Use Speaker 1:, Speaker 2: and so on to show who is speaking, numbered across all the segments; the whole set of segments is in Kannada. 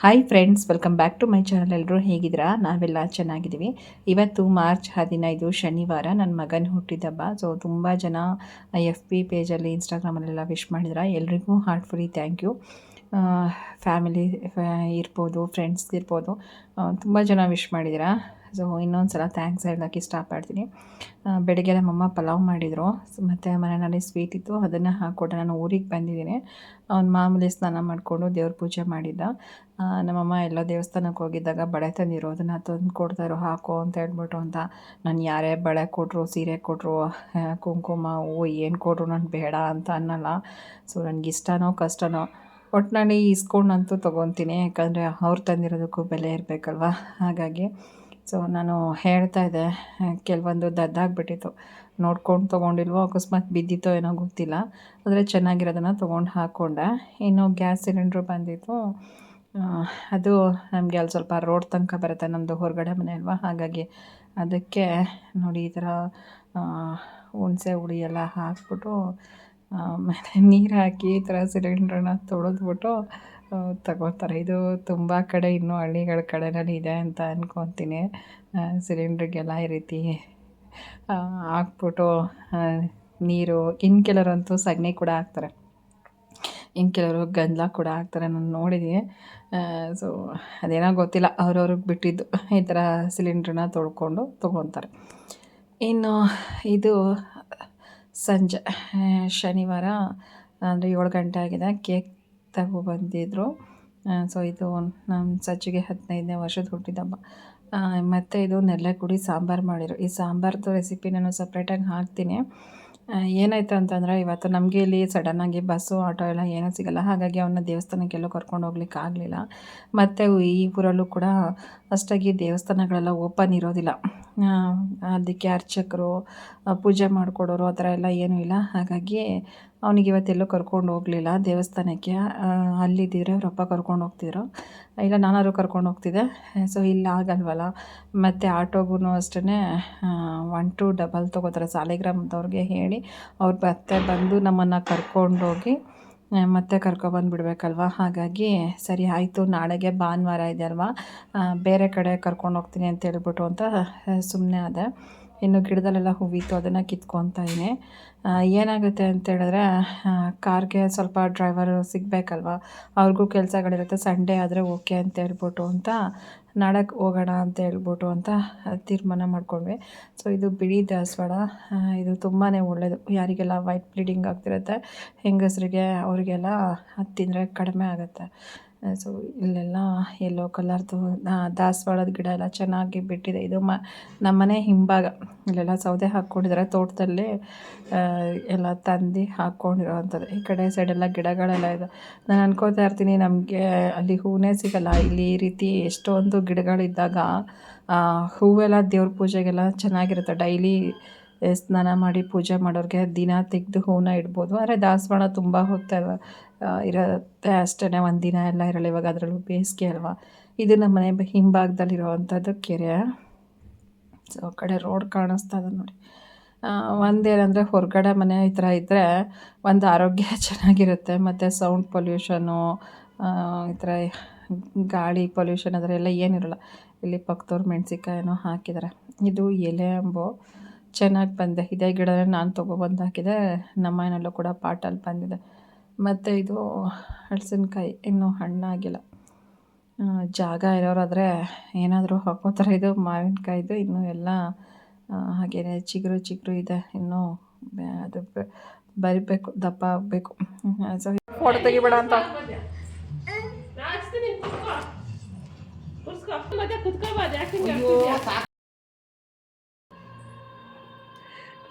Speaker 1: Hi friends welcome back to my channel ಎಲ್ಲರೂ ಹೇಗಿದ್ದೀರಾ? ನಾವೆಲ್ಲ ಚೆನ್ನಾಗಿದ್ದೀವಿ. ಇವತ್ತು ಮಾರ್ಚ್ ಹದಿನೈದು ಶನಿವಾರ ನನ್ನ ಮಗನ ಹುಟ್ಟಿದಬ್ಬ ಸೊ ತುಂಬ ಜನ ಎಫ್ ಪಿ ಪೇಜಲ್ಲಿ ಇನ್ಸ್ಟಾಗ್ರಾಮಲ್ಲೆಲ್ಲ ವಿಶ್ ಮಾಡಿದ್ರ. ಎಲ್ರಿಗೂ ಹಾರ್ಟ್ಫುಲಿ ಥ್ಯಾಂಕ್ ಯು ಫ್ಯಾಮಿಲಿ ಇರ್ಬೋದು ಫ್ರೆಂಡ್ಸ್ ಇರ್ಬೋದು ತುಂಬ ಜನ ವಿಶ್ ಮಾಡಿದ್ದೀರಾ? ಸೊ ಇನ್ನೊಂದು ಸಲ ಥ್ಯಾಂಕ್ಸ್ ಹೇಳೋಕ್ಕೆ ಇಷ್ಟಪಡ್ತೀನಿ ಬೆಳಗ್ಗೆ ನಮ್ಮಮ್ಮ ಪಲಾವ್ ಮಾಡಿದರು. ಮತ್ತು ಮನೆಯಲ್ಲಿ ಸ್ವೀಟ್ ಇತ್ತು. ಅದನ್ನು ಹಾಕ್ಕೊಟ್ಟೆ ನಾನು ಊರಿಗೆ ಬಂದಿದ್ದೀನಿ. ಅವ್ನು ಮಾಮೂಲಿ ಸ್ನಾನ ಮಾಡಿಕೊಂಡು ದೇವ್ರ ಪೂಜೆ ಮಾಡಿದ್ದ. ನಮ್ಮಮ್ಮ ಎಲ್ಲ ದೇವಸ್ಥಾನಕ್ಕೆ ಹೋಗಿದ್ದಾಗ ಬಳೆ ತಂದಿರೋ. ಅದನ್ನು ತಂದು ಕೊಡ್ತಾರೋ ಹಾಕೋ ಅಂತ ಹೇಳ್ಬಿಟ್ಟು ಅಂತ. ನಾನು ಯಾರೇ ಬಳೆ ಕೊಟ್ಟರು ಸೀರೆ ಕೊಟ್ಟರು ಕುಂಕುಮ ಹೂವು ಏನು ಕೊಟ್ಟರು ನಾನು ಬೇಡ ಅಂತ ಅನ್ನಲ್ಲ. ಸೊ ನನಗೆ ಇಷ್ಟನೋ ಕಷ್ಟನೋ ಒಟ್ಟಿನಲ್ಲಿ ಇಸ್ಕೊಂಡಂತೂ ತೊಗೊತೀನಿ. ಯಾಕಂದರೆ ಅವ್ರು ತಂದಿರೋದಕ್ಕೂ ಬೆಲೆ ಇರಬೇಕಲ್ವ? ಹಾಗಾಗಿ ಸೊ ನಾನು ಹೇಳ್ತಾ ಇದ್ದೆ ಕೆಲವೊಂದು ದದ್ದಾಗ್ಬಿಟ್ಟಿತ್ತು. ನೋಡ್ಕೊಂಡು ತೊಗೊಂಡಿಲ್ವೋ, ಅಕಸ್ಮಾತ್ ಬಿದ್ದಿತ್ತೋ ಏನೋ ಗೊತ್ತಿಲ್ಲ. ಆದರೆ ಚೆನ್ನಾಗಿರೋದನ್ನು ತೊಗೊಂಡು ಹಾಕ್ಕೊಂಡೆ ಇನ್ನು ಗ್ಯಾಸ್ ಸಿಲಿಂಡ್ರು ಬಂದಿತ್ತು. ಅದು ನಮಗೆ ಅಲ್ಲಿ ಸ್ವಲ್ಪ ರೋಡ್ ತನಕ ಬರುತ್ತೆ ನಮ್ಮದು ಹೊರಗಡೆ ಮನೆ ಅಲ್ವಾ? ಹಾಗಾಗಿ ಅದಕ್ಕೆ ನೋಡಿ ಈ ಥರ ಹುಣಸೆ ಹುಳಿ ಎಲ್ಲ ಹಾಕ್ಬಿಟ್ಟು ಆಮೇಲೆ ನೀರು ಹಾಕಿ ಈ ಥರ ಸಿಲಿಂಡ್ರನ್ನ ತೊಳೆದ್ಬಿಟ್ಟು ತಗೋತಾರೆ. ಇದು ತುಂಬ ಕಡೆ ಇನ್ನೂ ಹಳ್ಳಿಗಳ ಕಡೆನಲ್ಲಿ ಇದೆ ಅಂತ ಅಂದ್ಕೊತೀನಿ ಸಿಲಿಂಡ್ರಿಗೆಲ್ಲ ಈ ರೀತಿ ಹಾಕ್ಬಿಟ್ಟು ನೀರು ಇನ್ನು ಕೆಲವರಂತೂ ಸಗಣಿ ಕೂಡ ಹಾಕ್ತಾರೆ. ಇನ್ನು ಕೆಲವರು ಗಂಜಲ ಕೂಡ ಹಾಕ್ತಾರೆ. ನಾನು ನೋಡಿದ್ದೀನಿ ಸೊ ಅದೇನೋ ಗೊತ್ತಿಲ್ಲ. ಅವ್ರವ್ರಿಗೆ ಬಿಟ್ಟಿದ್ದು ಈ ಥರ ಸಿಲಿಂಡ್ರನ್ನ ತೊಳ್ಕೊಂಡು ತೊಗೊತಾರೆ. ಇನ್ನು ಇದು ಸಂಜೆ ಶನಿವಾರ, ಅಂದರೆ ಏಳು ಗಂಟೆ ಆಗಿದೆ. ಕೇಕ್ ತಗೊಬಂದಿದ್ರು ಸೊ ಇದು ನಮ್ಮ ಸಜ್ಜಿಗೆ ಹದಿನೈದನೇ ವರ್ಷದ ಹುಟ್ಟಿದಬ್ಬ ಹಬ್ಬ ಮತ್ತು ಇದು ನೆಲ್ಲೆಕುಡಿ ಸಾಂಬಾರು ಮಾಡಿರು ಈ ಸಾಂಬಾರ್ದು ರೆಸಿಪಿ ನಾನು ಸಪ್ರೇಟಾಗಿ ಹಾಕ್ತೀನಿ. ಏನಾಯ್ತು ಅಂತಂದರೆ ಇವತ್ತು ನಮಗೆ ಇಲ್ಲಿ ಸಡನ್ನಾಗಿ ಬಸ್ಸು ಆಟೋ ಎಲ್ಲ ಏನೂ ಸಿಗಲ್ಲ. ಹಾಗಾಗಿ ಅವನ್ನ ದೇವಸ್ಥಾನಕ್ಕೆಲ್ಲೂ ಕರ್ಕೊಂಡು ಹೋಗ್ಲಿಕ್ಕೆ ಆಗಲಿಲ್ಲ ಮತ್ತು ಈ ಊರಲ್ಲೂ ಕೂಡ ಅಷ್ಟಾಗಿ ದೇವಸ್ಥಾನಗಳೆಲ್ಲ ಓಪನ್ ಇರೋದಿಲ್ಲ. ಅದಕ್ಕೆ ಅರ್ಚಕರು ಪೂಜೆ ಮಾಡಿಕೊಡೋರು ಆ ಥರ ಎಲ್ಲ ಏನೂ ಇಲ್ಲ. ಹಾಗಾಗಿ ಅವನಿಗೆ ಇವತ್ತೆಲ್ಲೂ ಕರ್ಕೊಂಡು ಹೋಗಲಿಲ್ಲ ದೇವಸ್ಥಾನಕ್ಕೆ. ಅಲ್ಲಿದ್ದಿದ್ರೆ ಅವರಪ್ಪ ಕರ್ಕೊಂಡು ಹೋಗ್ತಿದ್ರು. ಇಲ್ಲ, ನಾನಾದ್ರು ಕರ್ಕೊಂಡು ಹೋಗ್ತಿದ್ದೆ. ಸೊ ಇಲ್ಲಿ ಆಗಲ್ವಲ್ಲ ಮತ್ತು ಆಟೋಗೂ ಅಷ್ಟೇ ಒನ್ ಟು ಡಬಲ್ ತೊಗೋತಾರೆ. ಸಾಲಿಗ್ರಾಮದವ್ರಿಗೆ ಹೇಳಿ ಅವ್ರು ಮತ್ತೆ ಬಂದು ನಮ್ಮನ್ನು ಕರ್ಕೊಂಡೋಗಿ ಮತ್ತೆ ಕರ್ಕೊಬಂದುಬಿಡ್ಬೇಕಲ್ವ? ಹಾಗಾಗಿ ಸರಿ ಆಯಿತು ನಾಳೆಗೆ ಭಾನುವಾರ ಇದೆ ಅಲ್ವಾ? ಬೇರೆ ಕಡೆ ಕರ್ಕೊಂಡು ಹೋಗ್ತೀನಿ ಅಂತ ಹೇಳ್ಬಿಟ್ಟು ಅಂತ ಸುಮ್ಮನೆ ಆದೆ. ಇನ್ನು ಗಿಡದಲ್ಲೆಲ್ಲ ಹೂವಿತ್ತು ಅದನ್ನು ಕಿತ್ಕೊತಾಯಿನಿ ಏನಾಗುತ್ತೆ ಅಂತ ಹೇಳಿದ್ರೆ ಆ, ಕಾರ್ಗೆ ಸ್ವಲ್ಪ ಡ್ರೈವರು ಸಿಗಬೇಕಲ್ವ? ಅವ್ರಿಗೂ ಕೆಲಸಗಳಿರುತ್ತೆ ಸಂಡೇ ಆದರೆ ಓಕೆ ಅಂತ ಹೇಳ್ಬಿಟ್ಟು ಅಂತ ನಾಡಕ್ಕೆ ಹೋಗೋಣ ಅಂತ ಹೇಳ್ಬಿಟ್ಟು ಅಂತ ತೀರ್ಮಾನ ಮಾಡ್ಕೊಂಡ್ವಿ. ಸೊ ಇದು ಬಿಳಿ ದಾಸವಾಳ. ಇದು ತುಂಬಾ ಒಳ್ಳೆಯದು ಯಾರಿಗೆಲ್ಲ ವೈಟ್ ಬ್ಲೀಡಿಂಗ್ ಆಗ್ತಿರುತ್ತೆ, ಹೆಂಗಸರಿಗೆ ಅವರಿಗೆಲ್ಲ ಅದು ತಿಂದರೆ ಕಡಿಮೆ ಆಗುತ್ತೆ. ಸೊ ಇಲ್ಲೆಲ್ಲ ಯೆಲ್ಲೋ ಕಲರ್ದು ದಾಸವಾಳದ ಗಿಡ ಎಲ್ಲ ಚೆನ್ನಾಗಿ ಬಿಟ್ಟಿದೆ. ಇದು ಮ ನಮ್ಮನೆ ಹಿಂಭಾಗ. ಇಲ್ಲೆಲ್ಲ ಸೌದೆ ಹಾಕ್ಕೊಂಡಿದ್ದಾರೆ. ತೋಟದಲ್ಲಿ ಎಲ್ಲ ತಂದು ಹಾಕ್ಕೊಂಡಿರೋ ಅಂಥದ್ದು ಈ ಕಡೆ ಸೈಡೆಲ್ಲ ಗಿಡಗಳೆಲ್ಲ ಇದೆ. ನಾನು ಅನ್ಕೋತಾ ಇರ್ತೀನಿ, ನಮಗೆ ಅಲ್ಲಿ ಹೂವೇ ಸಿಗಲ್ಲ. ಇಲ್ಲಿ ಈ ರೀತಿ ಎಷ್ಟೊಂದು ಗಿಡಗಳಿದ್ದಾಗ ಹೂವೆಲ್ಲ ದೇವ್ರ ಪೂಜೆಗೆಲ್ಲ ಚೆನ್ನಾಗಿರುತ್ತೆ. ಡೈಲಿ ಸ್ನಾನ ಮಾಡಿ ಪೂಜೆ ಮಾಡೋರಿಗೆ ದಿನ ತೆಗೆದು ಹೂವನ್ನ ಇಡ್ಬೋದು. ಆದರೆ ದಾಸವಾಳ ತುಂಬ ಹೋಗ್ತಾ ಇರತ್ತೆ ಅಷ್ಟೇ ಒಂದು ದಿನ ಎಲ್ಲ ಇರಲ್ಲ, ಇವಾಗ ಅದರಲ್ಲೂ ಬೇಸಿಗೆ ಅಲ್ವಾ? ಇದು ನಮ್ಮ ಮನೆ ಹಿಂಭಾಗದಲ್ಲಿರುವಂಥದ್ದು ಕೆರೆ. ಸೊ ಕಡೆ ರೋಡ್ ಕಾಣಿಸ್ತಾ ಇದೆ ನೋಡಿ. ಒಂದೇನಂದರೆ ಹೊರಗಡೆ ಮನೆ ಈ ಥರ ಇದ್ದರೆ ಒಂದು ಆರೋಗ್ಯ ಚೆನ್ನಾಗಿರುತ್ತೆ. ಮತ್ತು ಸೌಂಡ್ ಪೊಲ್ಯೂಷನು ಈ ಥರ ಗಾಳಿ ಪೊಲ್ಯೂಷನ್ ಅದರೆಲ್ಲ ಏನಿರಲ್ಲ. ಇಲ್ಲಿ ಪಕ್ಕದವ್ರು ಮೆಣಸಿನ್ಕಾಯಿನೋ ಹಾಕಿದ್ದಾರೆ ಇದು ಎಲೆ ಅಂಬು. ಚೆನ್ನಾಗಿ ಬಂದೆ. ಇದೇ ಗಿಡನೇ ನಾನು ತೊಗೊಬಂದು ಹಾಕಿದೆ ನಮ್ಮ ಮನೆಯಲ್ಲೂ ಕೂಡ ಪಾಟಲ್ಲಿ ಬಂದಿದೆ. ಮತ್ತು ಇದು ಹಳಸಿನಕಾಯಿ ಇನ್ನೂ ಹಣ್ಣಾಗಿಲ್ಲ ಜಾಗ ಇರೋರಾದರೆ ಏನಾದರೂ ಹಾಕೋತಾರೆ ಇದು ಮಾವಿನಕಾಯ್ದು ಇನ್ನೂ ಎಲ್ಲ ಹಾಗೇನೆ ಚಿಗುರು ಚಿಗುರು ಇದೆ. ಇನ್ನೂ ಅದು ಬರಿಬೇಕು ದಪ್ಪ ಆಗಬೇಕು. ಸೊ ಫೋಟೋ ತೆಗಿಬೇಡ ಅಂತ.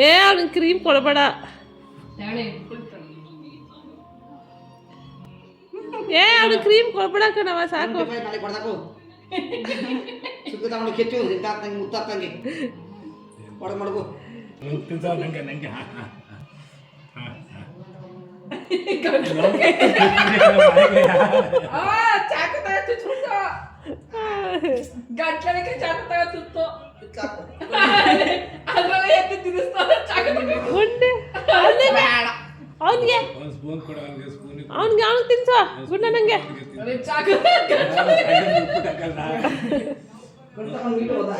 Speaker 1: ಹಾ ಹಾ ಕ್ರೀಮ್ ಕೊಡಬೇಡ.
Speaker 2: ಏ ಒಂದು ಕ್ರೀಮ್ ಕೊಡಬೇಡ ಕಣವ ಸಾಕು. ಅವ್ನಿಗೆ ಅವ್ನಿಗೆ. ತಿನ್ಸ? ಗುಂಡ ಅದ್ರಲ್ಲೇ
Speaker 3: ಎತ್ತಿ ಹೋದ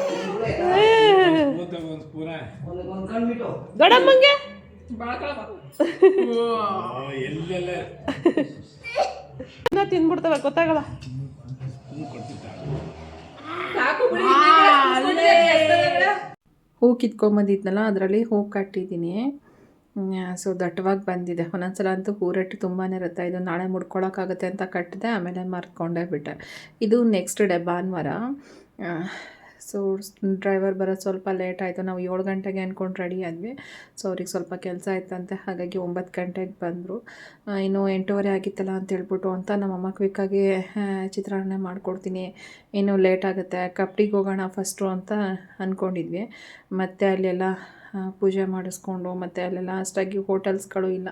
Speaker 4: ಸ್ಪೂನ್ ತಗೋ ಒಂದು ಸ್ಪೂನ
Speaker 3: ಒಂದು ಒಂದು ಕಣ್ಬಿಟ್ಟು
Speaker 2: ದೊಡ್ಡಮ್ಮಂಗೆ
Speaker 4: ಎಲ್ಲೆಲ್ಲ.
Speaker 2: ಇನ್ನ ತಿಂದ್ಬಿಡ್ತವೆ ಗೊತ್ತಾಗಲ್ಲ.
Speaker 4: ಸ್ಪೂನ್ ಕೊಡ್ತಿದ್ದ
Speaker 1: ಹೂ ಕಿತ್ಕೊಂಬಂದಿದ್ನಲ್ಲ ಅದರಲ್ಲಿ ಹೂ ಕಟ್ಟಿದ್ದೀನಿ. ಸೊ ದಟ್ಟವಾಗಿ ಬಂದಿದೆ. ಒಂದೊಂದ್ಸಲ ಅಂತೂ ಹೂರಟ್ಟು ತುಂಬಾ ಇರುತ್ತೆ. ಇದು ನಾಳೆ ಮುಡ್ಕೊಳಕ್ಕಾಗುತ್ತೆ ಅಂತ ಕಟ್ಟಿದೆ ಆಮೇಲೆ ಮರ್ಕೊಂಡೇ ಬಿಟ್ಟೆ. ಇದು ನೆಕ್ಸ್ಟ್ ಡೇ ಭಾನುವಾರ. ಸೊ ಡ್ರೈವರ್ ಬರೋದು ಸ್ವಲ್ಪ ಲೇಟ್ ಆಯಿತು. ನಾವು ಏಳು ಗಂಟೆಗೆ ಅಂದ್ಕೊಂಡು ರೆಡಿ ಆದ್ವಿ. ಸೊ ಅವ್ರಿಗೆ ಸ್ವಲ್ಪ ಕೆಲಸ ಇತ್ತಂತೆ. ಹಾಗಾಗಿ ಒಂಬತ್ತು ಗಂಟೆಗೆ ಬಂದರು. ಇನ್ನೂ ಎಂಟೂವರೆ ಆಗಿತ್ತಲ್ಲ ಅಂತ ಹೇಳ್ಬಿಟ್ಟು ಅಂತ ನಮ್ಮಮ್ಮ ಕ್ವಿಕ್ಕಾಗಿ ಚಿತ್ರಾನ್ನ ಮಾಡಿಕೊಡ್ತೀನಿ. ಇನ್ನು ಲೇಟ್ ಆಗುತ್ತೆ. ಕಪ್ಟಿಗೆ ಹೋಗೋಣ ಫಸ್ಟು ಅಂತ ಅಂದ್ಕೊಂಡಿದ್ವಿ ಮತ್ತು ಅಲ್ಲೆಲ್ಲ ಪೂಜೆ ಮಾಡಿಸ್ಕೊಂಡು, ಮತ್ತು ಅಲ್ಲೆಲ್ಲ ಅಷ್ಟಾಗಿ ಹೋಟೆಲ್ಸ್ಗಳು ಇಲ್ಲ.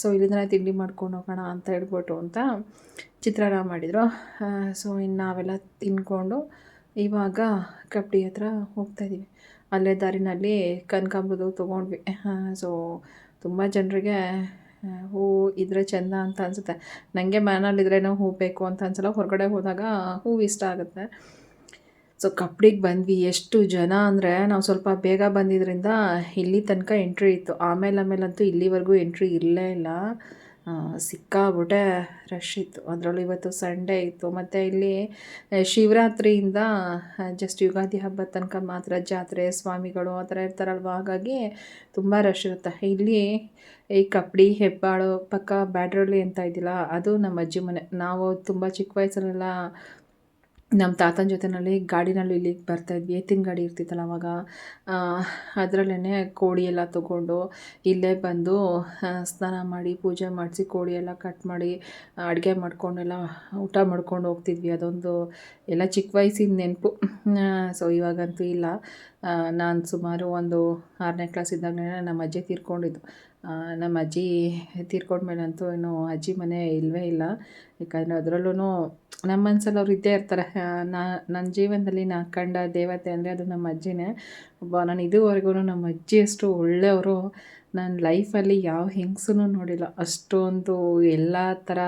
Speaker 1: ಸೊ ಇಲ್ಲಿಂದ ತಿಂಡಿ ಮಾಡ್ಕೊಂಡು ಹೋಗೋಣ ಅಂತ ಹೇಳ್ಬಿಟ್ಟು ಅಂತ ಚಿತ್ರಾನ್ನ ಮಾಡಿದರು. ಸೊ ಇನ್ನು ನಾವೆಲ್ಲ ತಿನ್ಕೊಂಡು ಇವಾಗ ಕಪ್ಡಿ ಹತ್ರ ಹೋಗ್ತಾಯಿದ್ದೀವಿ ಅಲ್ಲೇ ದಾರಿನಲ್ಲಿ ಹೂ ತೊಗೊಂಡ್ವಿ. ಸೊ ತುಂಬ ಜನರಿಗೆ ಹೂ ಇದ್ರೆ ಚೆಂದ ಅಂತ ಅನಿಸುತ್ತೆ. ನನಗೆ ಮನೇಲಿದ್ರೇನೋ ಹೂ ಬೇಕು ಅಂತ ಅನ್ಸಲ್ಲ, ಹೊರಗಡೆ ಹೋದಾಗ ಹೂವು ಇಷ್ಟ ಆಗುತ್ತೆ. ಸೊ ಕಪ್ಡಿಗೆ ಬಂದ್ವಿ. ಎಷ್ಟು ಜನ ಅಂದರೆ ನಾವು ಸ್ವಲ್ಪ ಬೇಗ ಬಂದಿದ್ದರಿಂದ ಇಲ್ಲಿ ತನಕ ಎಂಟ್ರಿ ಇತ್ತು. ಆಮೇಲೆ ಆಮೇಲಂತೂ ಇಲ್ಲಿವರೆಗೂ ಎಂಟ್ರಿ ಇರಲೇ ಇಲ್ಲ. ಸಿಕ್ಕಾಬಿಟ್ಟೆ ರಶ್ ಇತ್ತು. ಅದರಲ್ಲೂ ಇವತ್ತು ಸಂಡೇ ಇತ್ತು. ಮತ್ತು ಇಲ್ಲಿ ಶಿವರಾತ್ರಿಯಿಂದ ಜಸ್ಟ್ ಯುಗಾದಿ ಹಬ್ಬದ ತನಕ ಮಾತ್ರ ಜಾತ್ರೆ, ಸ್ವಾಮಿಗಳು ಆ ಥರ ಇರ್ತಾರಲ್ವ? ಹಾಗಾಗಿ ತುಂಬ ರಶ್ ಇರುತ್ತೆ. ಇಲ್ಲಿ ಈ ಕಪ್ಪಡಿ ಹೆಬ್ಬಾಳು, ಪಕ್ಕ ಬ್ಯಾಡ್ರಳ್ಳಿ ಅಂತ ಇದ್ದಿಲ್ಲ, ಅದು ನಮ್ಮ ಅಜ್ಜಿ ಮನೆ. ನಾವು ತುಂಬ ಚಿಕ್ಕ ವಯಸ್ಸಲ್ಲೆಲ್ಲ ನಮ್ಮ ತಾತನ ಜೊತೆನಲ್ಲಿ ಗಾಡಿನಲ್ಲಿ ಇಲ್ಲಿಗೆ ಬರ್ತಾಯಿದ್ವಿ ಎತ್ತಿನ ಗಾಡಿ ಇರ್ತಿತ್ತಲ್ಲ ಅವಾಗ. ಅದರಲ್ಲೇ ಕೋಳಿ ಎಲ್ಲ ತೊಗೊಂಡು ಇಲ್ಲೇ ಬಂದು ಸ್ನಾನ ಮಾಡಿ, ಪೂಜೆ ಮಾಡಿಸಿ ಕೋಳಿ ಎಲ್ಲ ಕಟ್ ಮಾಡಿ, ಅಡುಗೆ ಮಾಡ್ಕೊಂಡೆಲ್ಲ ಊಟ ಮಾಡ್ಕೊಂಡು ಹೋಗ್ತಿದ್ವಿ. ಅದೊಂದು ಎಲ್ಲ ಚಿಕ್ಕ ವಯಸ್ಸಿನ ನೆನಪು. ಸೊ ಇವಾಗಂತೂ ಇಲ್ಲ. ನಾನು ಸುಮಾರು ಒಂದು ಆರನೇ ಕ್ಲಾಸ್ ಇದ್ದಾಗಲೇ ನಮ್ಮ ಅಜ್ಜಿ ತೀರ್ಕೊಂಡಿದ್ದು. ನಮ್ಮ ಅಜ್ಜಿ ತೀರ್ಕೊಂಡ್ಮೇಲಂತೂ ಏನು ಅಜ್ಜಿ ಮನೆ ಇಲ್ಲವೇ ಇಲ್ಲ. ಯಾಕಂದರೆ ಅದರಲ್ಲೂ ನಮ್ಮ ಮನ್ಸಲ್ಲಿ ಅವ್ರು ಇದ್ದೇ ಇರ್ತಾರೆ. ನಾ ನನ್ನ ಜೀವನದಲ್ಲಿ ನಾ ಕಂಡ ದೇವತೆ ಅಂದರೆ ಅದು ನಮ್ಮ ಅಜ್ಜಿನೇ. ಒಬ್ಬ, ನಾನು ಇದುವರೆಗೂ ನಮ್ಮ ಅಜ್ಜಿ ಅಷ್ಟು ಒಳ್ಳೆಯವರು. ನಾನು ಲೈಫಲ್ಲಿ ಯಾವ ಹೆಂಗಸೂ ನೋಡಿಲ್ಲ. ಅಷ್ಟೊಂದು ಎಲ್ಲ ಥರ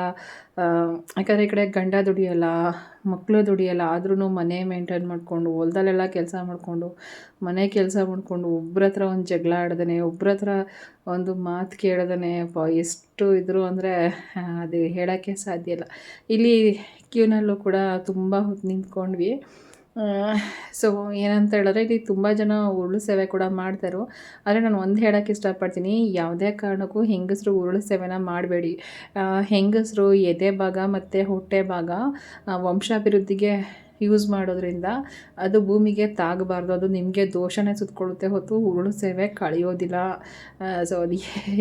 Speaker 1: ಯಾಕಂದರೆ ಈ ಕಡೆ ಗಂಡ ದುಡಿಯಲ್ಲ ಮಕ್ಕಳು ದುಡಿಯಲ್ಲ ಆದ್ರೂ ಮನೆ ಮೇಂಟೈನ್ ಮಾಡಿಕೊಂಡು, ಹೊಲ್ದಲ್ಲೆಲ್ಲ ಕೆಲಸ ಮಾಡಿಕೊಂಡು, ಮನೆ ಕೆಲಸ ಮಾಡಿಕೊಂಡು, ಒಬ್ರ ಹತ್ರ ಒಂದು ಜಗಳ ಆಡ್ದೇ ಒಬ್ರ ಹತ್ರ ಒಂದು ಮಾತು ಕೇಳ್ದೇ ಪ ಎಷ್ಟು ಇದ್ರು ಅಂದರೆ ಅದು ಹೇಳೋಕ್ಕೆ ಸಾಧ್ಯ ಇಲ್ಲ. ಇಲ್ಲಿ ಕ್ಯೂನಲ್ಲೂ ಕೂಡ ತುಂಬ ಹೊತ್ತು ನಿಂತ್ಕೊಂಡ್ವಿ. ಸೊ ಏನಂತ ಹೇಳಿದ್ರೆ ಇಲ್ಲಿ ತುಂಬ ಜನ ಉರುಳು ಸೇವೆ ಕೂಡ ಮಾಡ್ತಾರೋ. ಆದರೆ ನಾನು ಒಂದು ಹೇಳೋಕ್ಕೆ ಇಷ್ಟಪಡ್ತೀನಿ, ಯಾವುದೇ ಕಾರಣಕ್ಕೂ ಹೆಂಗಸರು ಉರುಳು ಸೇವೆನ ಮಾಡಬೇಡಿ. ಹೆಂಗಸರು ಎದೆ ಭಾಗ ಮತ್ತು ಹೊಟ್ಟೆ ಭಾಗ ವಂಶಾಭಿವೃದ್ಧಿಗೆ ಯೂಸ್ ಮಾಡೋದ್ರಿಂದ ಅದು ಭೂಮಿಗೆ ತಾಗಬಾರ್ದು, ಅದು ನಿಮಗೆ ದೋಷನೇ ಸುತ್ತಕೊಳ್ಳುತ್ತೆ ಹೊತ್ತು ಉರುಳು ಸೇವೆ ಕಳೆಯೋದಿಲ್ಲ. ಸೊ ಅದು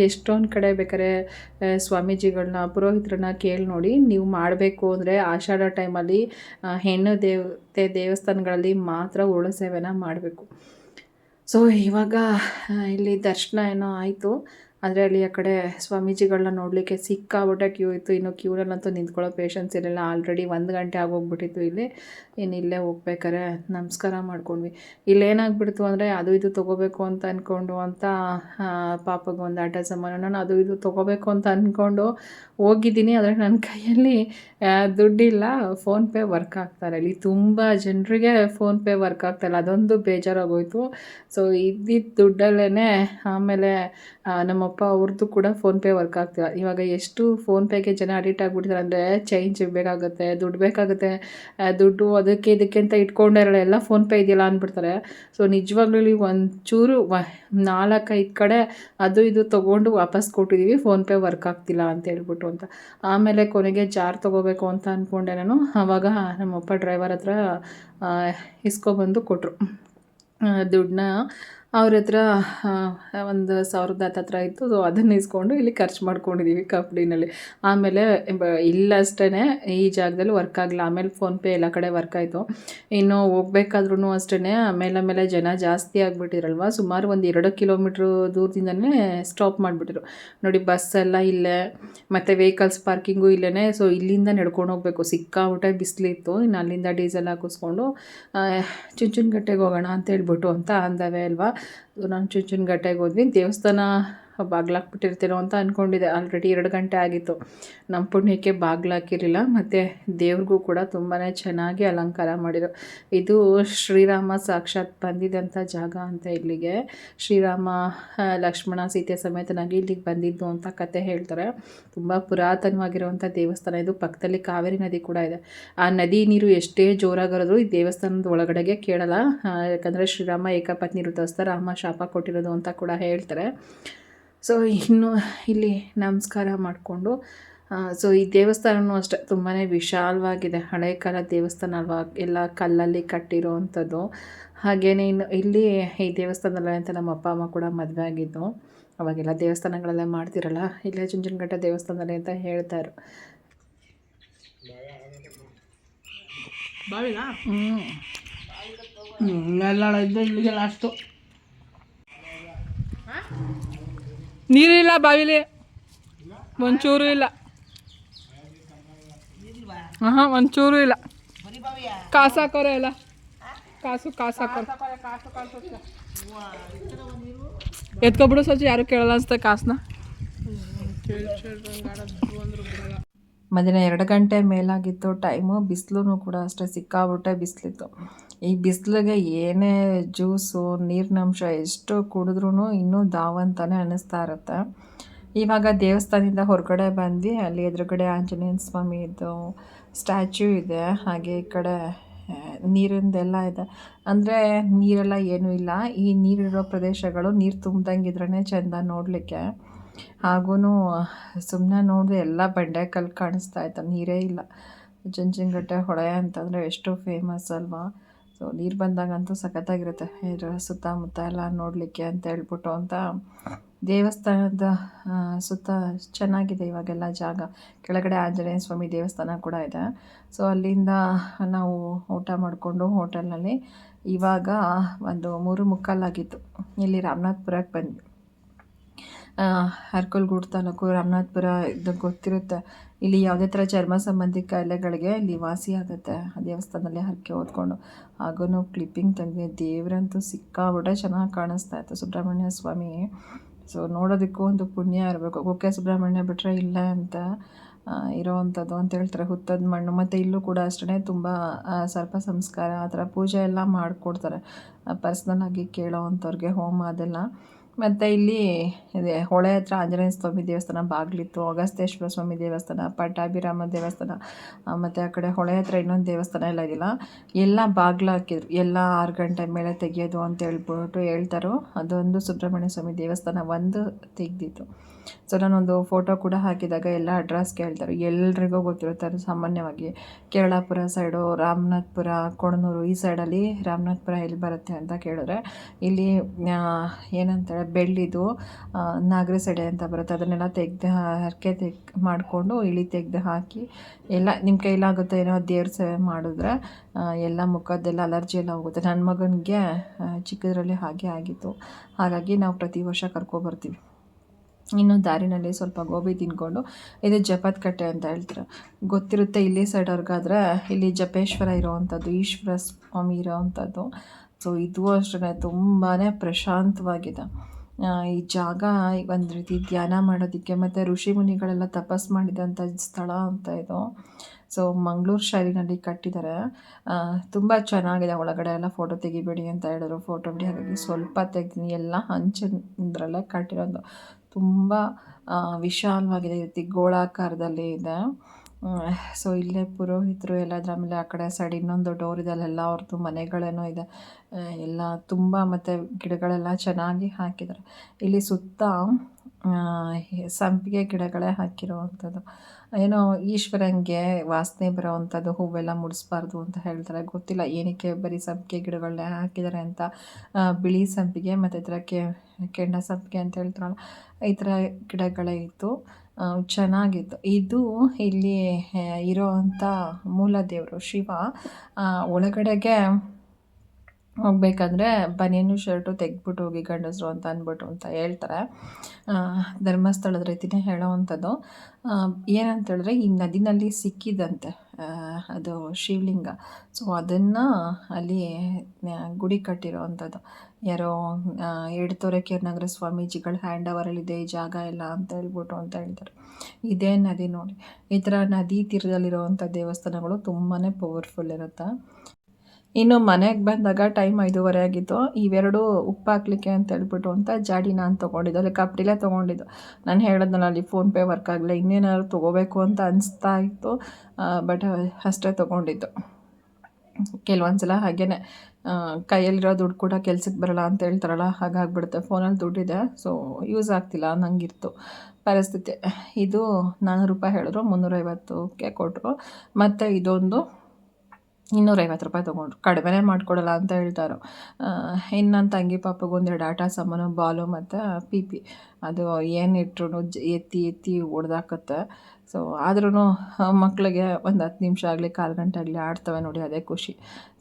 Speaker 1: ಎಷ್ಟೊಂದು ಕಡೆ ಬೇಕಾದ್ರೆ ಸ್ವಾಮೀಜಿಗಳನ್ನ ಪುರೋಹಿತರನ್ನ ಕೇಳಿ ನೋಡಿ ನೀವು ಮಾಡಬೇಕು ಅಂದರೆ ಆಷಾಢ ಟೈಮಲ್ಲಿ ಹೆಣ್ಣು ದೇವತೆ ದೇವಸ್ಥಾನಗಳಲ್ಲಿ ಮಾತ್ರ ಉರುಳು ಸೇವೆನ ಮಾಡಬೇಕು. ಸೊ ಇವಾಗ ಇಲ್ಲಿ ದರ್ಶನ ಏನೋ ಆಯಿತು. ಆದರೆ ಅಲ್ಲಿ ಆ ಕಡೆ ಸ್ವಾಮೀಜಿಗಳನ್ನ ನೋಡಲಿಕ್ಕೆ ಸಿಕ್ಕಾಬಿಟ್ಟೆ ಕ್ಯೂ ಇತ್ತು. ಇನ್ನು ಕ್ಯೂನಲ್ಲಂತೂ ನಿಂತ್ಕೊಳ್ಳೋ ಪೇಷನ್ಸ್ ಇರಲಿಲ್ಲ. ಆಲ್ರೆಡಿ ಒಂದು ಗಂಟೆ ಆಗೋಗ್ಬಿಟ್ಟಿತ್ತು ಇಲ್ಲಿ. ಇನ್ನು ಇಲ್ಲೇ ಹೋಗ್ಬೇಕಾರೆ ನಮಸ್ಕಾರ ಮಾಡ್ಕೊಂಡ್ವಿ. ಇಲ್ಲೇನಾಗ್ಬಿಡ್ತು ಅಂದರೆ ಅದು ಇದು ತೊಗೋಬೇಕು ಅಂತ ಅಂದ್ಕೊಂಡು ಅಂತ ಪಾಪಗೆ ಒಂದು ಆಟ ಸಾಮಾನು ನಾನು ಅದು ಇದು ತೊಗೋಬೇಕು ಅಂತ ಅಂದ್ಕೊಂಡು ಹೋಗಿದ್ದೀನಿ. ಆದರೆ ನನ್ನ ಕೈಯಲ್ಲಿ ದುಡ್ಡಿಲ್ಲ. ಫೋನ್ಪೇ ವರ್ಕ್ ಆಗ್ತಾರೆ ಇಲ್ಲಿ. ತುಂಬ ಜನರಿಗೆ ಫೋನ್ಪೇ ವರ್ಕ್ ಆಗ್ತಾಯಿಲ್ಲ ಅದೊಂದು ಬೇಜಾರಾಗೋಯ್ತು. ಸೊ ಇದ್ದಿದ್ದ ದುಡ್ಡಲ್ಲೇ ಆಮೇಲೆ ಆ, ನಮ್ಮಪ್ಪ ಅವ್ರದ್ದು ಕೂಡ ಫೋನ್ಪೇ ವರ್ಕ್ ಆಗ್ತಿಲ್ಲ. ಇವಾಗ ಎಷ್ಟು ಫೋನ್ಪೇಗೆ ಜನ ಅಡಿಕ್ಟ್ ಆಗಿಬಿಡ್ತಾರೆ ಅಂದರೆ ಚೇಂಜ್ ಬೇಕಾಗುತ್ತೆ, ದುಡ್ಡು ಬೇಕಾಗುತ್ತೆ. ದುಡ್ಡು ಅದಕ್ಕೆ ಇದಕ್ಕೆ ಅಂತ ಇಟ್ಕೊಂಡಿರಲ್ಲ ಎಲ್ಲ ಫೋನ್ಪೇ ಇದೆಯಲ್ಲ ಅಂದ್ಬಿಡ್ತಾರೆ. ಸೊ ನಿಜವಾಗ್ಲೂ ಒಂಚೂರು ನಾಲ್ಕೈದು ಕಡೆ ಅದು ಇದು ತೊಗೊಂಡು ವಾಪಸ್ ಕೊಟ್ಟಿದ್ದೀವಿ ಫೋನ್ಪೇ ವರ್ಕ್ ಆಗ್ತಿಲ್ಲ ಅಂತ ಹೇಳ್ಬಿಟ್ಟು ಅಂತ. ಆಮೇಲೆ ಕೊನೆಗೆ ಜಾರ್ ತೊಗೋಬೇಕು ಅಂತ ಅಂದ್ಕೊಂಡೆ ನಾನು. ಆವಾಗ ನಮ್ಮಪ್ಪ ಡ್ರೈವರ್ ಹತ್ರ ಇಸ್ಕೊಬಂದು ಕೊಟ್ಟರು ದುಡ್ಡನ್ನ ಅವ್ರ ಹತ್ರ ಒಂದು ಸಾವಿರದ ಹತ್ತತ್ರ ಇತ್ತು. ಸೊ ಅದನ್ನು ಇಸ್ಕೊಂಡು ಇಲ್ಲಿ ಖರ್ಚು ಮಾಡ್ಕೊಂಡಿದ್ದೀವಿ ಕಬಡ್ಡಿನಲ್ಲಿ ಆಮೇಲೆ, ಬ ಇಲ್ಲಷ್ಟೇ ಈ ಜಾಗದಲ್ಲಿ ವರ್ಕ್ ಆಗಲ್ಲ ಆಮೇಲೆ ಫೋನ್ಪೇ ಎಲ್ಲ ಕಡೆ ವರ್ಕ್ ಆಯಿತು. ಇನ್ನು ಹೋಗ್ಬೇಕಾದ್ರೂ ಅಷ್ಟೇ ಆಮೇಲೆ ಆಮೇಲೆ ಜನ ಜಾಸ್ತಿ ಆಗಿಬಿಟ್ಟಿರಲ್ವ? ಸುಮಾರು ಒಂದು ಎರಡು ಕಿಲೋಮೀಟ್ರ್ ದೂರದಿಂದನೇ ಸ್ಟಾಪ್ ಮಾಡಿಬಿಟ್ಟಿರು ನೋಡಿ ಬಸ್ ಎಲ್ಲ ಇಲ್ಲೇ, ಮತ್ತು ವೆಹಿಕಲ್ಸ್ ಪಾರ್ಕಿಂಗು ಇಲ್ಲೇ ಸೊ ಇಲ್ಲಿಂದ ನಡ್ಕೊಂಡು ಹೋಗ್ಬೇಕು. ಸಿಕ್ಕಾಬಿಟ್ಟೆ ಬಿಸಿಲಿತ್ತು ಇನ್ನು ಅಲ್ಲಿಂದ ಡೀಸೆಲ್ ಹಾಕಿಸ್ಕೊಂಡು ಚುಂಚನಕಟ್ಟೆಗೆ ಹೋಗೋಣ ಅಂತ ಹೇಳ್ಬಿಟ್ಟು ಅಂತ ಅಂದವೆ ಅಲ್ವಾ? ನಾನು ಚುಂಚನಕಟ್ಟೆಗೆ ಹೋದ್ವಿ. ದೇವಸ್ಥಾನ ಬಾಗ್ಲಾಕ್ಬಿಟ್ಟಿರ್ತೀನೋ ಅಂತ ಅಂದ್ಕೊಂಡಿದ್ದೆ ಆಲ್ರೆಡಿ ಎರಡು ಗಂಟೆ ಆಗಿತ್ತು. ನಮ್ಮ ಪುಣ್ಯಕ್ಕೆ ಬಾಗ್ಲಾಕಿರಲಿಲ್ಲ. ಮತ್ತು ದೇವ್ರಿಗೂ ಕೂಡ ತುಂಬಾ ಚೆನ್ನಾಗಿ ಅಲಂಕಾರ ಮಾಡಿದರು. ಇದು ಶ್ರೀರಾಮ ಸಾಕ್ಷಾತ್ ಬಂದಿದ್ದಂಥ ಜಾಗ ಅಂತ ಇಲ್ಲಿಗೆ. ಶ್ರೀರಾಮ ಲಕ್ಷ್ಮಣ ಸೀತೆ ಸಮೇತನಾಗಿ ಇಲ್ಲಿಗೆ ಬಂದಿದ್ದು ಅಂತ ಕತೆ ಹೇಳ್ತಾರೆ. ತುಂಬ ಪುರಾತನವಾಗಿರುವಂಥ ದೇವಸ್ಥಾನ. ಇದು ಪಕ್ಕದಲ್ಲಿ ಕಾವೇರಿ ನದಿ ಕೂಡ ಇದೆ. ಆ ನದಿ ನೀರು ಎಷ್ಟೇ ಜೋರಾಗಿರೋದು ಈ ದೇವಸ್ಥಾನದ ಒಳಗಡೆಗೆ ಕೇಳಲ್ಲ. ಯಾಕಂದರೆ ಶ್ರೀರಾಮ ಏಕಪತ್ನಿ ವೃತಸ್ಥ ರಾಮ ಶಾಪ ಕೊಟ್ಟಿರೋದು ಅಂತ ಕೂಡ ಹೇಳ್ತಾರೆ. ಸೊ ಇನ್ನು ಇಲ್ಲಿ ನಮಸ್ಕಾರ ಮಾಡಿಕೊಂಡು ಸೊ ಈ ದೇವಸ್ಥಾನವೂ ಅಷ್ಟೇ ತುಂಬಾ ವಿಶಾಲವಾಗಿದೆ. ಹಳೆ ಕಾಲ ದೇವಸ್ಥಾನ ಅಲ್ವಾ? ಎಲ್ಲ ಕಲ್ಲಲ್ಲಿ ಕಟ್ಟಿರೋ ಅಂಥದ್ದು ಹಾಗೆಯೇ ಇನ್ನು ಇಲ್ಲಿ ಈ ದೇವಸ್ಥಾನದಲ್ಲೇ ಅಂತ ನಮ್ಮ ಅಪ್ಪ ಅಮ್ಮ ಕೂಡ ಮದುವೆ ಆಗಿದ್ದು. ಅವಾಗೆಲ್ಲ ದೇವಸ್ಥಾನಗಳೆಲ್ಲ ಮಾಡ್ತಿರಲ್ಲ? ಇಲ್ಲೇ ಚುಂಚನಘಟ್ಟ ದೇವಸ್ಥಾನದಲ್ಲಿ ಅಂತ ಹೇಳ್ತಾರೆ. ಹ್ಞೂ
Speaker 2: ಇಲ್ಲಿಗೆ ಲಾಸ್ಟು ನೀರಿಲ್ಲ, ಬಾವಿಲಿ. ಒಂಚೂರು ಇಲ್ಲ. ಹಾಂ ಒಂಚೂರು ಇಲ್ಲ. ಕಾಸು ಹಾಕೋರೆ ಎಲ್ಲ ಕಾಸು ಕಾಸು ಹಾಕೋರೆ ಎತ್ಕೊಬಿಡು ಸಚ್ಚಿ ಯಾರು ಕೇಳಲ್ಲ ಅನ್ಸುತ್ತೆ ಕಾಸನ್ನ
Speaker 1: ಮಧ್ಯಾಹ್ನ ಎರಡು ಗಂಟೆ ಮೇಲಾಗಿತ್ತು, ಟೈಮು ಬಿಸಿಲೂ ಕೂಡ ಅಷ್ಟೇ ಸಿಕ್ಕಾಬಿಟ್ಟೆ ಬಿಸಿಲಿತ್ತು. ಈ ಬಿಸಿಲಿಗೆ ಏನೇ ಜ್ಯೂಸು, ನೀರಿನಂಶ ಎಷ್ಟು ಕುಡಿದ್ರೂ ಇನ್ನೂ ದಾವಂತಾನೆ ಅನ್ನಿಸ್ತಾ ಇರುತ್ತೆ. ಇವಾಗ ದೇವಸ್ಥಾನದಿಂದ ಹೊರಗಡೆ ಬಂದು ಅಲ್ಲಿ ಎದುರುಗಡೆ ಆಂಜನೇಯ ಸ್ವಾಮಿದು ಸ್ಟ್ಯಾಚ್ಯೂ ಇದೆ, ಹಾಗೆ ಈ ಕಡೆ ನೀರಿಂದೆಲ್ಲ ಇದೆ. ಅಂದರೆ ನೀರೆಲ್ಲ ಏನೂ ಇಲ್ಲ. ಈ ನೀರಿರೋ ಪ್ರದೇಶಗಳು ನೀರು ತುಂಬ್ದಂಗಿದ್ರೇ ಚೆಂದ ನೋಡಲಿಕ್ಕೆ. ಹಾಗೂ ಸುಮ್ಮನೆ ನೋಡಿದ್ರೆ ಎಲ್ಲ ಬಂಡೆಕಲ್ಲು ಕಾಣಿಸ್ತಾ ಇತ್ತು. ನೀರೇ ಇಲ್ಲ. ಚುಂಚನಕಟ್ಟೆ ಹೊಳೆ ಅಂತಂದರೆ ಎಷ್ಟು ಫೇಮಸ್ ಅಲ್ವಾ? ಸೊ ನೀರು ಬಂದಾಗಂತೂ ಸಖತ್ತಾಗಿರುತ್ತೆ. ಇದ್ರ ಸುತ್ತಮುತ್ತ ಎಲ್ಲ ನೋಡಲಿಕ್ಕೆ ಅಂತ ಹೇಳ್ಬಿಟ್ಟು ಅಂತ. ದೇವಸ್ಥಾನದ ಸುತ್ತ ಚೆನ್ನಾಗಿದೆ ಇವಾಗೆಲ್ಲ ಜಾಗ. ಕೆಳಗಡೆ ಆಂಜನೇಯ ಸ್ವಾಮಿ ದೇವಸ್ಥಾನ ಕೂಡ ಇದೆ. ಸೊ ಅಲ್ಲಿಂದ ನಾವು ಊಟ ಮಾಡಿಕೊಂಡು ಹೋಟೆಲ್ನಲ್ಲಿ ಇವಾಗ ಒಂದು ಮೂರು ಮುಕ್ಕಾಲಾಗಿತ್ತು. ಇಲ್ಲಿ ರಾಮನಾಥ್ಪುರಕ್ಕೆ ಬಂದ್ವಿ. ಅರ್ಕಲ್ಗೂಡು ತಾಲೂಕು ರಾಮನಾಥ್ಪುರ ಇದು ಗೊತ್ತಿರುತ್ತೆ. ಇಲ್ಲಿ ಯಾವುದೇ ಥರ ಚರ್ಮ ಸಂಬಂಧಿ ಕಾಯಿಲೆಗಳಿಗೆ ಇಲ್ಲಿ ವಾಸಿ ಆಗುತ್ತೆ. ಆ ದೇವಸ್ಥಾನದಲ್ಲಿ ಹರಕೆ ಓದ್ಕೊಂಡು ಹಾಗೂ ಕ್ಲಿಪ್ಪಿಂಗ್ ತಂದೆ ದೇವರಂತೂ ಸಿಕ್ಕಾಬಿಟ್ಟೆ ಚೆನ್ನಾಗಿ ಕಾಣಿಸ್ತಾ ಇತ್ತು. ಸುಬ್ರಹ್ಮಣ್ಯ ಸ್ವಾಮಿ. ಸೊ ನೋಡೋದಕ್ಕೂ ಒಂದು ಪುಣ್ಯ ಇರಬೇಕು. ಕುಕ್ಕೆ ಸುಬ್ರಹ್ಮಣ್ಯ ಬಿಟ್ಟರೆ ಇಲ್ಲ ಅಂತ ಇರೋವಂಥದ್ದು ಅಂತ ಹೇಳ್ತಾರೆ. ಹುತ್ತದ ಮಣ್ಣು. ಮತ್ತು ಇಲ್ಲೂ ಕೂಡ ಅಷ್ಟೇ ತುಂಬ ಸರ್ಪ ಸಂಸ್ಕಾರ, ಆ ಥರ ಪೂಜೆ ಎಲ್ಲ ಮಾಡಿಕೊಡ್ತಾರೆ. ಪರ್ಸ್ನಲ್ ಆಗಿ ಕೇಳೋ ಅಂಥವ್ರಿಗೆ ಹೋಮ ಅದೆಲ್ಲ. ಮತ್ತು ಇಲ್ಲಿ ಇದೆ, ಹೊಳೆ ಹತ್ರ ಆಂಜನೇಯ ಸ್ವಾಮಿ ದೇವಸ್ಥಾನ, ಬಾಗಿಲಿತ್ತು ಅಗಸ್ತೇಶ್ವರ ಸ್ವಾಮಿ ದೇವಸ್ಥಾನ, ಪಟ್ಟಾಭಿರಾಮ ದೇವಸ್ಥಾನ ಮತ್ತು ಆ ಕಡೆ ಹೊಳೆ ಹತ್ರ ಇನ್ನೊಂದು ದೇವಸ್ಥಾನ ಎಲ್ಲ ಇದೆಯಲ್ಲ ಎಲ್ಲ ಬಾಗಿಲು ಹಾಕಿದ್ರು, ಎಲ್ಲ ಆರು ಗಂಟೆ ಮೇಲೆ ತೆಗೆಯೋದು ಅಂತ ಹೇಳ್ಬಿಟ್ಟು ಹೇಳ್ತಾರೋ, ಅದೊಂದು ಸುಬ್ರಹ್ಮಣ್ಯ ಸ್ವಾಮಿ ದೇವಸ್ಥಾನ ಒಂದು ತೆಗೆದಿತ್ತು. ಸೊ, ನಾನೊಂದು ಫೋಟೋ ಕೂಡ ಹಾಕಿದಾಗ ಎಲ್ಲ ಅಡ್ರೆಸ್ ಕೇಳ್ತಾರೆ. ಎಲ್ರಿಗೂ ಗೊತ್ತಿರುತ್ತೆ ಸಾಮಾನ್ಯವಾಗಿ ಕೇರಳಾಪುರ ಸೈಡು ರಾಮನಾಥ್ಪುರ, ಕೊಣನೂರು ಈ ಸೈಡಲ್ಲಿ ರಾಮನಾಥ್ಪುರ ಎಲ್ಲಿ ಬರುತ್ತೆ ಅಂತ ಕೇಳಿದ್ರೆ, ಇಲ್ಲಿ ಏನಂತಾರೆ ಬೆಳ್ಳಿದು ನಾಗರ ಸೆಡೆ ಅಂತ ಬರುತ್ತೆ. ಅದನ್ನೆಲ್ಲ ತೆಗೆದು ಹರಕೆ ತೆಗ್, ಮಾಡಿಕೊಂಡು ಇಳಿ ತೆಗೆದು ಹಾಕಿ, ಎಲ್ಲ ನಿಮ್ಮ ಕೈಲಾಗುತ್ತೆ ಏನೋ ದೇವ್ರ ಸೇವೆ ಮಾಡಿದ್ರೆ ಎಲ್ಲ ಮುಖದ್ದೆಲ್ಲ ಅಲರ್ಜಿ ಎಲ್ಲ ಹೋಗುತ್ತೆ. ನನ್ನ ಮಗನಿಗೆ ಚಿಕ್ಕದ್ರಲ್ಲಿ ಹಾಗೆ ಆಗಿತ್ತು. ಹಾಗಾಗಿ ನಾವು ಪ್ರತಿ ವರ್ಷ ಕರ್ಕೊಬರ್ತೀವಿ. ಇನ್ನು ದಾರಿನಲ್ಲಿ ಸ್ವಲ್ಪ ಗೋಬಿ ತಿನ್ಕೊಂಡು, ಇದು ಜಪದ ಕಟ್ಟೆ ಅಂತ ಹೇಳ್ತಾರೆ. ಗೊತ್ತಿರುತ್ತೆ ಇಲ್ಲಿ ಸೈಡವ್ರಿಗಾದ್ರೆ ಇಲ್ಲಿ ಜಪೇಶ್ವರ ಇರೋವಂಥದ್ದು, ಈಶ್ವರ ಸ್ವಾಮಿ ಇರೋವಂಥದ್ದು. ಸೊ ಇದು ಅಷ್ಟೇ ತುಂಬಾ ಪ್ರಶಾಂತವಾಗಿದೆ. ಈ ಜಾಗ ಒಂದು ರೀತಿ ಧ್ಯಾನ ಮಾಡೋದಕ್ಕೆ ಮತ್ತು ಋಷಿ ಮುನಿಗಳೆಲ್ಲ ತಪಸ್ ಮಾಡಿದಂಥ ಸ್ಥಳ ಅಂತ ಇದು. ಸೊ ಮಂಗಳೂರು ಶೈಲಿನಲ್ಲಿ ಕಟ್ಟಿದ್ದಾರೆ ತುಂಬ ಚೆನ್ನಾಗಿದೆ. ಒಳಗಡೆ ಎಲ್ಲ ಫೋಟೋ ತೆಗಿಬೇಡಿ ಅಂತ ಹೇಳಿದ್ರು. ಫೋಟೋ ಬಿಡಿ. ಹಾಗಾಗಿ ಸ್ವಲ್ಪ ತೆಗ್ದಿನಿ. ಎಲ್ಲ ಹಂಚಿದ್ರಲ್ಲೇ ಕಟ್ಟಿರೋದು. ತುಂಬ ವಿಶಾಲವಾಗಿದೆ. ಈ ರೀತಿ ಗೋಳಾಕಾರದಲ್ಲಿ ಇದೆ. ಸೊ ಇಲ್ಲೇ ಪುರೋಹಿತರು ಎಲ್ಲ ಇದ್ರ ಆಮೇಲೆ ಆ ಕಡೆ ಸೈಡ್ ಇನ್ನೊಂದು ಡೋರ್ ಇದೆ ಅಲ್ಲೆಲ್ಲ ಅವ್ರದ್ದು ಮನೆಗಳೇನೋ ಇದೆ. ಎಲ್ಲ ತುಂಬ ಮತ್ತು ಗಿಡಗಳೆಲ್ಲ ಚೆನ್ನಾಗಿ ಹಾಕಿದ್ದಾರೆ ಇಲ್ಲಿ ಸುತ್ತ ಸಂಪಿಗೆ ಗಿಡಗಳೇ ಹಾಕಿರೋವಂಥದ್ದು. ಏನೋ ಈಶ್ವರಂಗೆ ವಾಸನೆ ಬರೋವಂಥದ್ದು, ಹೂವೆಲ್ಲ ಮುಡಿಸ್ಬಾರ್ದು ಅಂತ ಹೇಳ್ತಾರೆ. ಗೊತ್ತಿಲ್ಲ ಏನಕ್ಕೆ ಬರೀ ಸಂಪಿಗೆ ಗಿಡಗಳನ್ನೇ ಹಾಕಿದ್ದಾರೆ ಅಂತ. ಬಿಳಿ ಸಂಪಿಗೆ ಮತ್ತು ಇದರ ಕೆ ಕೆಂಡ ಸಂಪಿಗೆ ಅಂತ ಹೇಳ್ತಾರಲ್ಲ, ಈ ಥರ ಗಿಡಗಳೇ ಇತ್ತು. ಚೆನ್ನಾಗಿತ್ತು. ಇದು ಇಲ್ಲಿ ಇರೋವಂಥ ಮೂಲ ದೇವರು ಶಿವ ಒಳಗಡೆಗೆ ಹೋಗ್ಬೇಕಾದ್ರೆ ಬನಿಯನ್ನು, ಶರ್ಟು ತೆಗ್ದುಬಿಟ್ಟು ಹೋಗಿ ಗಂಡಸರು ಅಂತ ಅಂದ್ಬಿಟ್ಟು ಅಂತ ಹೇಳ್ತಾರೆ. ಧರ್ಮಸ್ಥಳದ ರೀತಿಯೇ ಹೇಳೋವಂಥದ್ದು. ಏನಂತೇಳಿದ್ರೆ ಏನಂತ ಹೇಳಿದ್ರೆ ಈ ನದಿನಲ್ಲಿ ಸಿಕ್ಕಿದಂತೆ ಅದು ಶಿವಲಿಂಗ. ಸೊ ಅದನ್ನು ಅಲ್ಲಿ ಗುಡಿ ಕಟ್ಟಿರೋವಂಥದ್ದು. ಯಾರೋ ಎಡ್ತೊರೆ ನಗರ ಸ್ವಾಮೀಜಿಗಳ ಹ್ಯಾಂಡ್ ಓವರಲ್ಲಿದೆ ಈ ಜಾಗ ಎಲ್ಲ ಅಂತ ಹೇಳ್ಬಿಟ್ಟು ಅಂತ ಹೇಳ್ತಾರೆ. ಇದೇ ನದಿ ನೋಡಿ. ಈ ಥರ ನದಿ ತೀರದಲ್ಲಿರುವಂಥ ದೇವಸ್ಥಾನಗಳು ತುಂಬಾ ಪವರ್ಫುಲ್ ಇರುತ್ತೆ? ಇನ್ನು ಮನೆಗೆ ಬಂದಾಗ ಟೈಮ್ ಐದೂವರೆ ಆಗಿತ್ತು. ಇವೆರಡು ಉಪ್ಪು ಹಾಕ್ಲಿಕ್ಕೆ ಅಂತ ಹೇಳ್ಬಿಟ್ಟು ಅಂತ ಜಾಡಿ ನಾನು ತೊಗೊಂಡಿದ್ದು. ಅಲ್ಲಿ ಕಪ್ಡಿಲೇ ತೊಗೊಂಡಿದ್ದು. ನಾನು ಹೇಳಿದ್ನಲ್ಲ ಅಲ್ಲಿ ಫೋನ್ಪೇ ವರ್ಕ್ ಆಗಲಿಲ್ಲ. ಇನ್ನೇನಾದ್ರು ತೊಗೋಬೇಕು ಅಂತ ಅನಿಸ್ತಾ ಇತ್ತು. ಬಟ್ ಅಷ್ಟೇ ತೊಗೊಂಡಿದ್ದು. ಕೆಲವೊಂದು ಸಲ ಕೈಯಲ್ಲಿರೋ ದುಡ್ಡು ಕೂಡ ಕೆಲ್ಸಕ್ಕೆ ಬರಲ್ಲ ಅಂತ ಹೇಳ್ತಾರಲ್ಲ, ಹಾಗಾಗ್ಬಿಡುತ್ತೆ. ಫೋನಲ್ಲಿ ದುಡ್ಡಿದೆ ಸೊ ಯೂಸ್ ಆಗ್ತಿಲ್ಲ ಅನ್ನಂಗಿತ್ತು ಪರಿಸ್ಥಿತಿ, ಇದು ನಾನ್ನೂರು ರೂಪಾಯಿ ಹೇಳಿದ್ರು, ಮುನ್ನೂರೈವತ್ತಕ್ಕೆ ಕೊಟ್ಟರು ಮತ್ತು ಇದೊಂದು ಇನ್ನೂರೈವತ್ತು ರೂಪಾಯಿ ತೊಗೊಂಡ್ರು. ಕಡಿಮೆನೇ ಮಾಡಿಕೊಡಲ್ಲ ಅಂತ ಹೇಳ್ತಾರೆ. ಇನ್ನು ನನ್ನ ತಂಗಿ ಪಾಪಗೆ ಒಂದೆರಡು ಆಟ ಸಾಮಾನು, ಬಾಲು ಮತ್ತು ಪಿ ಪಿ. ಅದು ಏನು ಇಟ್ರು ಎತ್ತಿ ಎತ್ತಿ ಹೊಡ್ದಾಕತ್ತೆ. ಸೊ ಆದ್ರೂ ಮಕ್ಕಳಿಗೆ ಒಂದು ಹತ್ತು ನಿಮಿಷ ಆಗಲಿ, ಕಾಲು ಗಂಟೆ ಆಗಲಿ ಆಡ್ತವೆ ನೋಡಿ ಅದೇ ಖುಷಿ.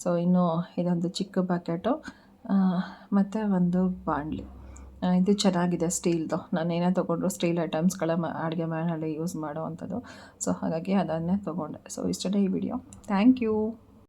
Speaker 1: ಸೊ ಇನ್ನು ಇದೊಂದು ಚಿಕ್ಕ ಬಕೆಟು ಮತ್ತು ಒಂದು ಬಾಣಲಿ. ಇದು ಚೆನ್ನಾಗಿದೆ ಸ್ಟೀಲ್ದು. ನಾನು ಏನೇ ತೊಗೊಂಡ್ರು ಸ್ಟೀಲ್ ಐಟಮ್ಸ್ಗಳ ಮ, ಅಡುಗೆ ಮನೆಯಲ್ಲಿ ಯೂಸ್ ಮಾಡೋವಂಥದ್ದು. ಸೊ ಹಾಗಾಗಿ ಅದನ್ನೇ ತೊಗೊಂಡೆ. ಸೊ ಇಷ್ಟೇ ಈ ವಿಡಿಯೋ ಥ್ಯಾಂಕ್ ಯು